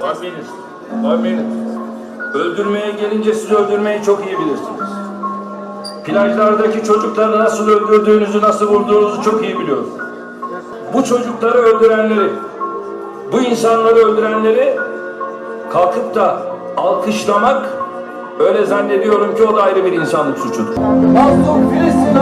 Tahminim. Tahminim. Öldürmeye gelince siz öldürmeyi çok iyi bilirsiniz. Plajlardaki çocukları nasıl öldürdüğünüzü, nasıl vurduğunuzu çok iyi biliyorum. Bu çocukları öldürenleri, bu insanları öldürenleri kalkıp da alkışlamak öyle zannediyorum ki o da ayrı bir insanlık suçudur. Mazlum Filistin